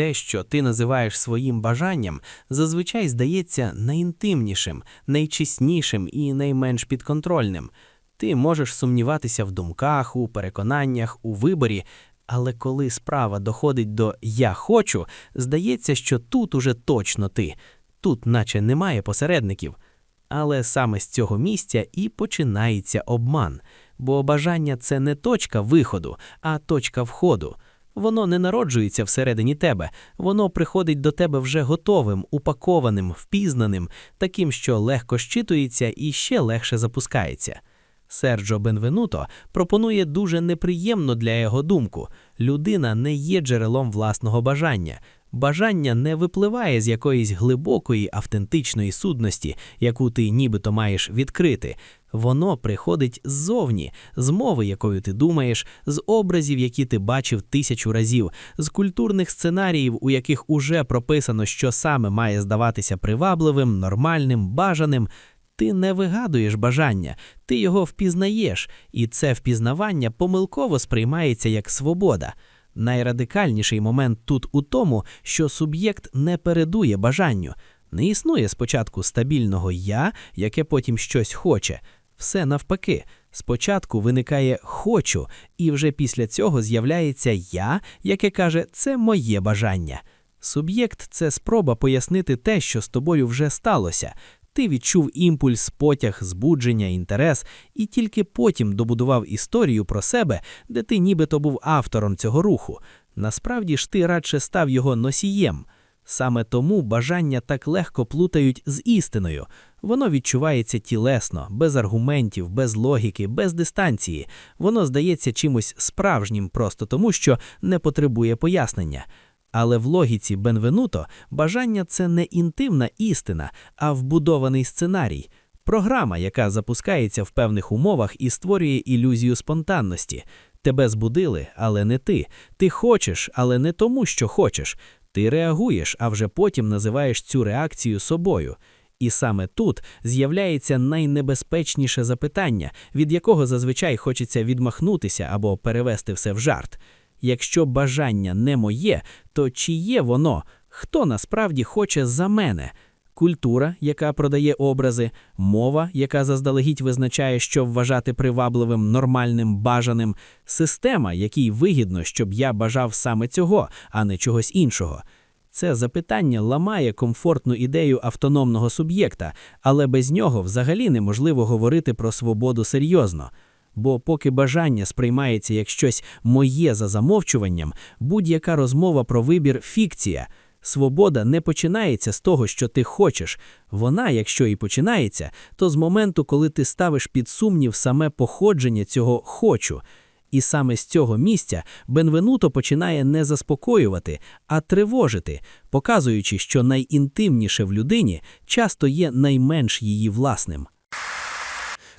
Те, що ти називаєш своїм бажанням, зазвичай здається найінтимнішим, найчеснішим і найменш підконтрольним. Ти можеш сумніватися в думках, у переконаннях, у виборі, але коли справа доходить до я хочу, здається, що тут уже точно ти, тут наче немає посередників. Але саме з цього місця і починається обман, бо бажання це не точка виходу, а точка входу. Воно не народжується всередині тебе, воно приходить до тебе вже готовим, упакованим, впізнаним, таким, що легко щитується і ще легше запускається. Серджо Бенвенуто пропонує дуже неприємно для його думку: людина не є джерелом власного бажання. Бажання не випливає з якоїсь глибокої автентичної сутності, яку ти нібито маєш відкрити. Воно приходить ззовні, з мови, якою ти думаєш, з образів, які ти бачив тисячу разів, з культурних сценаріїв, у яких уже прописано, що саме має здаватися привабливим, нормальним, бажаним. Ти не вигадуєш бажання, ти його впізнаєш, і це впізнавання помилково сприймається як свобода. Найрадикальніший момент тут у тому, що суб'єкт не передує бажанню. Не існує спочатку стабільного я, яке потім щось хоче. Все навпаки, спочатку виникає хочу, і вже після цього з'являється я, яке каже, це моє бажання. Суб'єкт це спроба пояснити те, що з тобою вже сталося. Ти відчув імпульс, потяг, збудження, інтерес, і тільки потім добудував історію про себе, де ти нібито був автором цього руху. Насправді ж ти радше став його носієм. Саме тому бажання так легко плутають з істиною. Воно відчувається тілесно, без аргументів, без логіки, без дистанції. Воно здається чимось справжнім, просто тому, що не потребує пояснення. Але в логіці Бенвенуто бажання це не інтимна істина, а вбудований сценарій, програма, яка запускається в певних умовах і створює ілюзію спонтанності. Тебе збудили, але не ти. Ти хочеш, але не тому, що хочеш. Ти реагуєш, а вже потім називаєш цю реакцію собою. І саме тут з'являється найнебезпечніше запитання, від якого зазвичай хочеться відмахнутися або перевести все в жарт. Якщо бажання не моє, то чи є воно? Хто насправді хоче за мене? Культура, яка продає образи, мова, яка заздалегідь визначає, що вважати привабливим, нормальним, бажаним, система, якій вигідно, щоб я бажав саме цього, а не чогось іншого. Це запитання ламає комфортну ідею автономного суб'єкта, але без нього взагалі неможливо говорити про свободу серйозно. Бо поки бажання сприймається як щось моє за замовчуванням, будь-яка розмова про вибір фікція. Свобода не починається з того, що ти хочеш. Вона, якщо і починається, то з моменту, коли ти ставиш під сумнів саме походження цього хочу. І саме з цього місця Бенвенуто починає не заспокоювати, а тривожити, показуючи, що найінтимніше в людині часто є найменш її власним.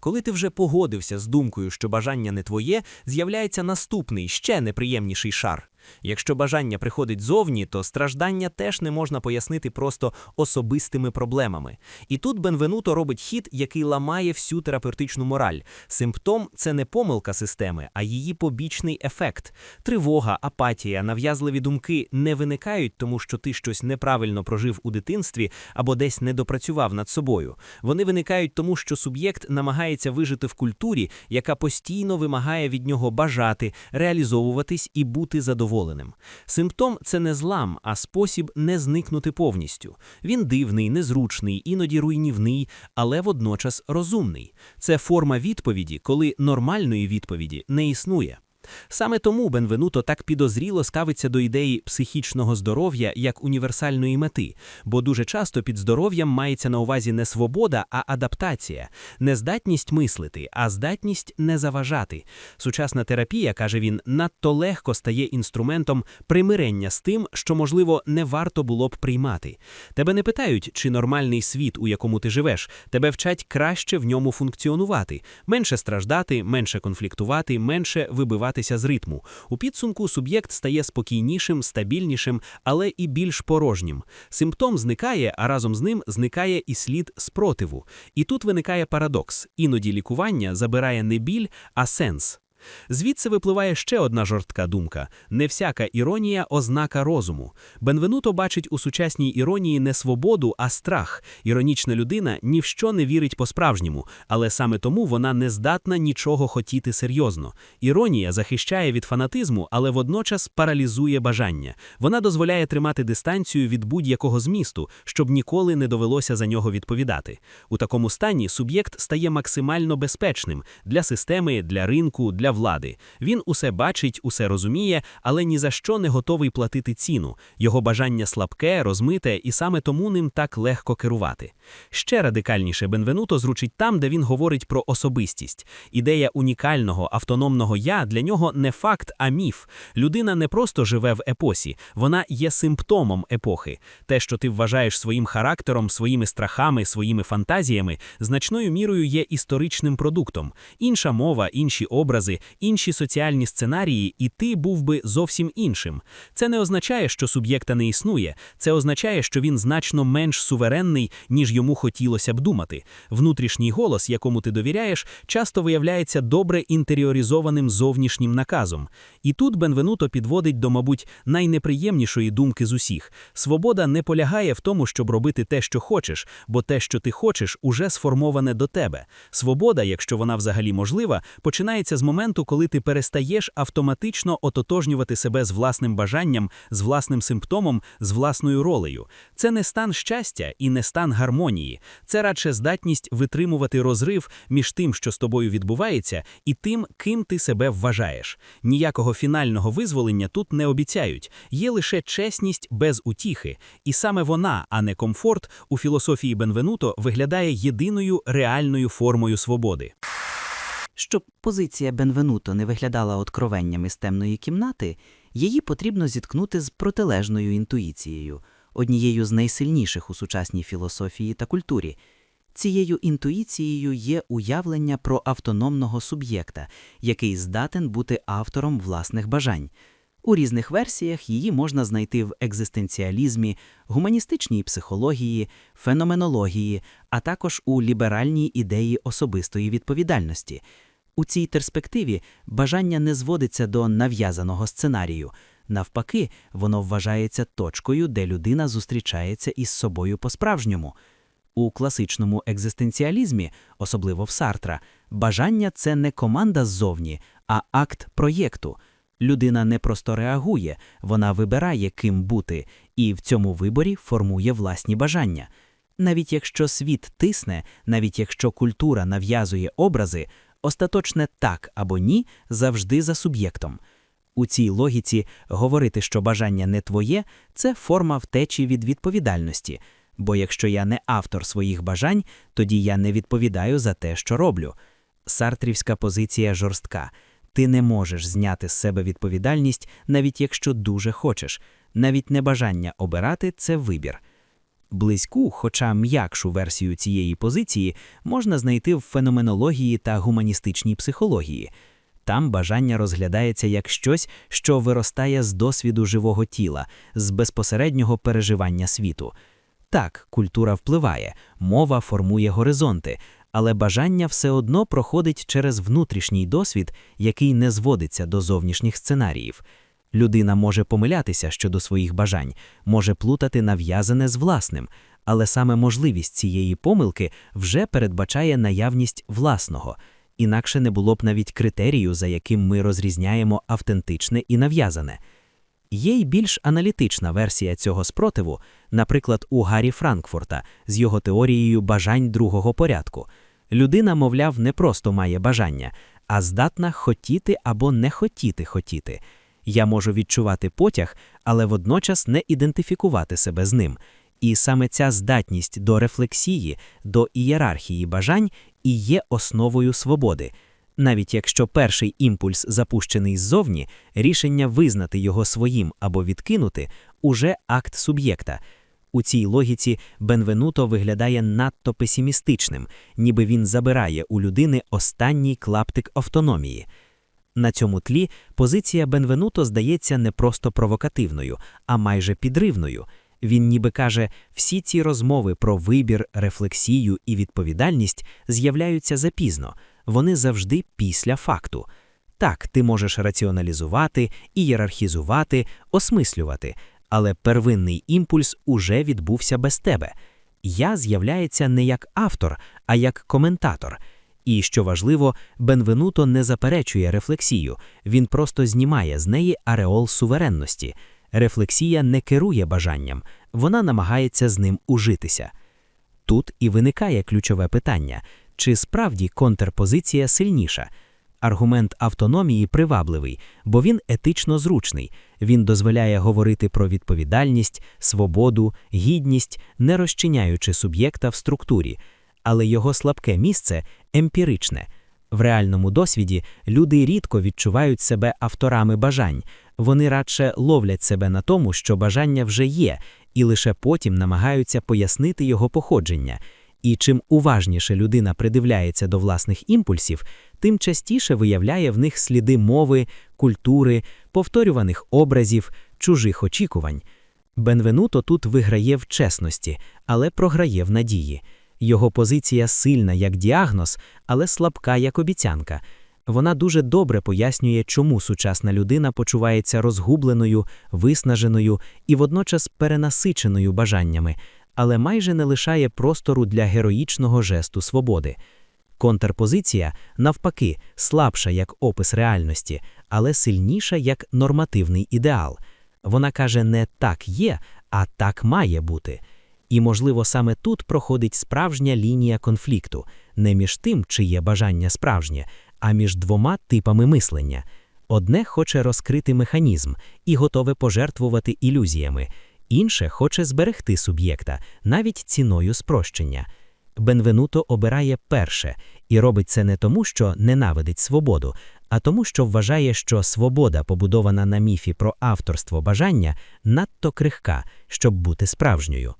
Коли ти вже погодився з думкою, що бажання не твоє, з'являється наступний, ще неприємніший шар. Якщо бажання приходить зовні, то страждання теж не можна пояснити просто особистими проблемами. І тут Бенвенуто робить хід, який ламає всю терапевтичну мораль. Симптом це не помилка системи, а її побічний ефект. Тривога, апатія, нав'язливі думки не виникають, тому що ти щось неправильно прожив у дитинстві або десь не допрацював над собою. Вони виникають тому, що суб'єкт намагається вижити в культурі, яка постійно вимагає від нього бажати, реалізовуватись і бути задоволеним задоволеним. Симптом це не злам, а спосіб не зникнути повністю. Він дивний, незручний, іноді руйнівний, але водночас розумний. Це форма відповіді, коли нормальної відповіді не існує. Саме тому Бенвенуто так підозріло ставиться до ідеї психічного здоров'я як універсальної мети, бо дуже часто під здоров'ям мається на увазі не свобода, а адаптація, не здатність мислити, а здатність не заважати. Сучасна терапія, каже він, надто легко стає інструментом примирення з тим, що, можливо, не варто було б приймати. Тебе не питають, чи нормальний світ, у якому ти живеш, тебе вчать краще в ньому функціонувати, менше страждати, менше конфліктувати, менше вибивати вибиватися з ритму. У підсумку суб'єкт стає спокійнішим, стабільнішим, але і більш порожнім. Симптом зникає, а разом з ним зникає і слід спротиву. І тут виникає парадокс: іноді лікування забирає не біль, а сенс. Звідси випливає ще одна жорстка думка: не всяка іронія ознака розуму. Бенвенуто бачить у сучасній іронії не свободу, а страх. Іронічна людина ні в що не вірить по-справжньому, але саме тому вона не здатна нічого хотіти серйозно. Іронія захищає від фанатизму, але водночас паралізує бажання. Вона дозволяє тримати дистанцію від будь-якого змісту, щоб ніколи не довелося за нього відповідати. У такому стані суб'єкт стає максимально безпечним для системи, для ринку, для влади. Він усе бачить, усе розуміє, але ні за що не готовий платити ціну. Його бажання слабке, розмите, і саме тому ним так легко керувати. Ще радикальніше Бенвенуто зручить там, де він говорить про особистість. Ідея унікального автономного я для нього не факт, а міф. Людина не просто живе в епосі, вона є симптомом епохи. Те, що ти вважаєш своїм характером, своїми страхами, своїми фантазіями, значною мірою є історичним продуктом. Інша мова, інші образи, інші соціальні сценарії, і ти був би зовсім іншим. Це не означає, що суб'єкта не існує. Це означає, що він значно менш суверенний, ніж йому хотілося б думати. Внутрішній голос, якому ти довіряєш, часто виявляється добре інтеріоризованим зовнішнім наказом. І тут Бенвенуто підводить до, мабуть, найнеприємнішої думки з усіх: свобода не полягає в тому, щоб робити те, що хочеш, бо те, що ти хочеш, уже сформоване до тебе. Свобода, якщо вона взагалі можлива, починається з моменту, коли ти перестаєш автоматично ототожнювати себе з власним бажанням, з власним симптомом, з власною ролею. Це не стан щастя і не стан гармонії, це радше здатність витримувати розрив між тим, що з тобою відбувається, і тим, ким ти себе вважаєш. Ніякого фінального визволення тут не обіцяють, є лише чесність без утіхи, і саме вона, а не комфорт, у філософії Бенвенуто виглядає єдиною реальною формою свободи. Щоб позиція Бенвенуто не виглядала откровенням із темної кімнати, її потрібно зіткнути з протилежною інтуїцією, однією з найсильніших у сучасній філософії та культурі. Цією інтуїцією є уявлення про автономного суб'єкта, який здатен бути автором власних бажань. У різних версіях її можна знайти в екзистенціалізмі, гуманістичній психології, феноменології, а також у ліберальній ідеї особистої відповідальності. У цій перспективі бажання не зводиться до нав'язаного сценарію. Навпаки, воно вважається точкою, де людина зустрічається із собою по-справжньому. У класичному екзистенціалізмі, особливо в Сартра, бажання це не команда ззовні, а акт проєкту. Людина не просто реагує, вона вибирає, ким бути, і в цьому виборі формує власні бажання. Навіть якщо світ тисне, навіть якщо культура нав'язує образи, остаточне так або ні завжди за суб'єктом. У цій логіці говорити, що бажання не твоє, це форма втечі від відповідальності. Бо якщо я не автор своїх бажань, тоді я не відповідаю за те, що роблю. Сартрівська позиція жорстка. Ти не можеш зняти з себе відповідальність, навіть якщо дуже хочеш. Навіть небажання обирати це вибір. Близьку, хоча м'якшу версію цієї позиції, можна знайти в феноменології та гуманістичній психології. Там бажання розглядається як щось, що виростає з досвіду живого тіла, з безпосереднього переживання світу. Так, культура впливає, мова формує горизонти, але бажання все одно проходить через внутрішній досвід, який не зводиться до зовнішніх сценаріїв. Людина може помилятися щодо своїх бажань, може плутати нав'язане з власним, але саме можливість цієї помилки вже передбачає наявність власного, інакше не було б навіть критерію, за яким ми розрізняємо автентичне і нав'язане. Є й більш аналітична версія цього спротиву, наприклад, у Гаррі Франкфурта з його теорією бажань другого порядку. Людина, мовляв, не просто має бажання, а здатна хотіти або не хотіти хотіти. Я можу відчувати потяг, але водночас не ідентифікувати себе з ним. І саме ця здатність до рефлексії, до ієрархії бажань і є основою свободи. Навіть якщо перший імпульс запущений ззовні, рішення визнати його своїм або відкинути уже акт суб'єкта. У цій логіці Бенвенуто виглядає надто песимістичним, ніби він забирає у людини останній клаптик автономії. На цьому тлі позиція Бенвенуто здається не просто провокативною, а майже підривною. Він ніби каже, всі ці розмови про вибір, рефлексію і відповідальність з'являються запізно, вони завжди після факту. Так, ти можеш раціоналізувати, ієрархізувати, осмислювати, але первинний імпульс уже відбувся без тебе. Я з'являється не як автор, а як коментатор. І, що важливо, Бенвенуто не заперечує рефлексію, він просто знімає з неї ареол суверенності. Рефлексія не керує бажанням, вона намагається з ним ужитися. Тут і виникає ключове питання: чи справді контрпозиція сильніша? Аргумент автономії привабливий, бо він етично зручний. Він дозволяє говорити про відповідальність, свободу, гідність, не розчиняючи суб'єкта в структурі. Але його слабке місце емпіричне. В реальному досвіді люди рідко відчувають себе авторами бажань, вони радше ловлять себе на тому, що бажання вже є, і лише потім намагаються пояснити його походження. І чим уважніше людина придивляється до власних імпульсів, тим частіше виявляє в них сліди мови, культури, повторюваних образів, чужих очікувань. Бенвенуто тут виграє в чесності, але програє в надії. Його позиція сильна як діагноз, але слабка як обіцянка. Вона дуже добре пояснює, чому сучасна людина почувається розгубленою, виснаженою і водночас перенасиченою бажаннями, але майже не лишає простору для героїчного жесту свободи. Контрпозиція, навпаки, слабша як опис реальності, але сильніша як нормативний ідеал. Вона каже не так є, а так має бути. І, можливо, саме тут проходить справжня лінія конфлікту, не між тим, чи є бажання справжнє, а між двома типами мислення. Одне хоче розкрити механізм і готове пожертвувати ілюзіями, інше хоче зберегти суб'єкта, навіть ціною спрощення. Бенвенуто обирає перше і робить це не тому, що ненавидить свободу, а тому, що вважає, що свобода, побудована на міфі про авторство бажання, надто крихка, щоб бути справжньою.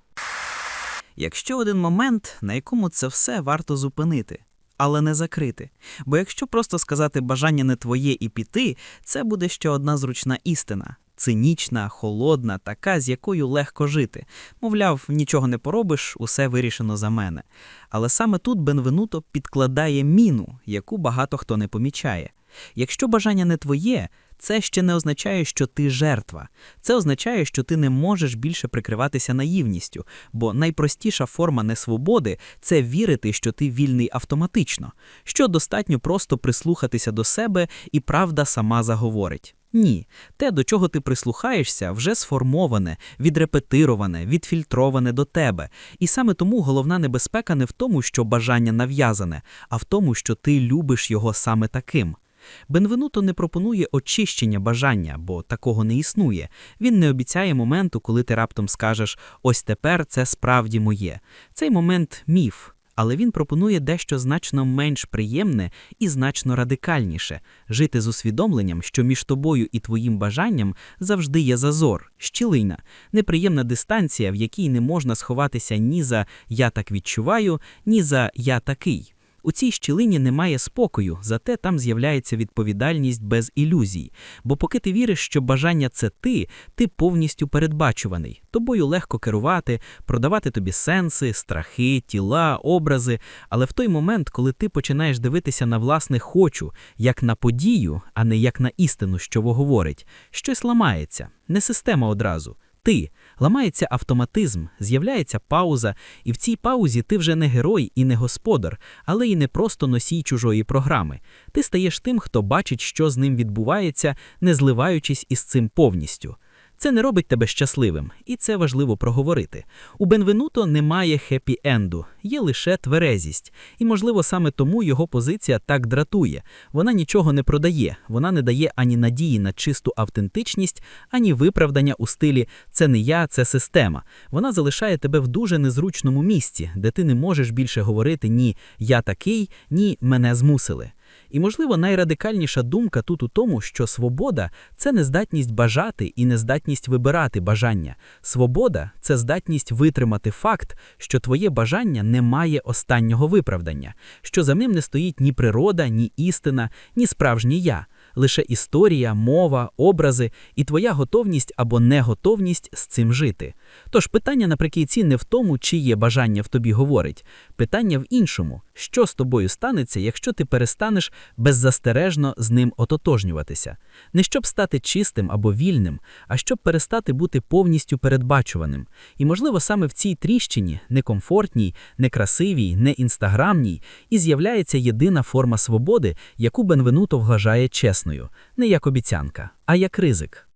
Якщо один момент, на якому це все варто зупинити, але не закрити. Бо якщо просто сказати бажання не твоє і піти, це буде ще одна зручна істина. Цинічна, холодна, така, з якою легко жити. Мовляв, нічого не поробиш, усе вирішено за мене. Але саме тут Бенвенуто підкладає міну, яку багато хто не помічає. Якщо бажання не твоє, це ще не означає, що ти жертва. Це означає, що ти не можеш більше прикриватися наївністю, бо найпростіша форма несвободи це вірити, що ти вільний автоматично, що достатньо просто прислухатися до себе, і правда сама заговорить. Ні, те, до чого ти прислухаєшся, вже сформоване, відрепетироване, відфільтроване до тебе. І саме тому головна небезпека не в тому, що бажання нав'язане, а в тому, що ти любиш його саме таким. Бенвенуто не пропонує очищення бажання, бо такого не існує. Він не обіцяє моменту, коли ти раптом скажеш ось тепер це справді моє. Цей момент міф. Але він пропонує дещо значно менш приємне і значно радикальніше жити з усвідомленням, що між тобою і твоїм бажанням завжди є зазор, щілина, неприємна дистанція, в якій не можна сховатися ні за я так відчуваю, ні за я такий. У цій щілині немає спокою, зате там з'являється відповідальність без ілюзій. Бо поки ти віриш, що бажання це ти, ти повністю передбачуваний. Тобою легко керувати, продавати тобі сенси, страхи, тіла, образи. Але в той момент, коли ти починаєш дивитися на власне хочу, як на подію, а не як на істину, що говорить, щось ламається, не система одразу. Ти ламається автоматизм, з'являється пауза, і в цій паузі ти вже не герой і не господар, але й не просто носій чужої програми. Ти стаєш тим, хто бачить, що з ним відбувається, не зливаючись із цим повністю. Це не робить тебе щасливим, і це важливо проговорити. У Бенвенуто немає хеппі-енду, є лише тверезість. І, можливо, саме тому його позиція так дратує. Вона нічого не продає, вона не дає ані надії на чисту автентичність, ані виправдання у стилі це не я, це система. Вона залишає тебе в дуже незручному місці, де ти не можеш більше говорити ні я такий, ні мене змусили. І, можливо, найрадикальніша думка тут у тому, що свобода це не здатність бажати і не здатність вибирати бажання. Свобода це здатність витримати факт, що твоє бажання не має останнього виправдання, що за ним не стоїть ні природа, ні істина, ні справжнє я. Лише історія, мова, образи і твоя готовність або неготовність з цим жити. Тож питання наприкінці не в тому, чи є бажання в тобі говорить, питання в іншому, Що з тобою станеться, якщо ти перестанеш беззастережно з ним ототожнюватися? Не щоб стати чистим або вільним, а щоб перестати бути повністю передбачуваним. І, можливо, саме в цій тріщині, некомфортній, некрасивій, не інстаграмній, і з'являється єдина форма свободи, яку Бенвенуто вважає чесною, не як обіцянка, а як ризик.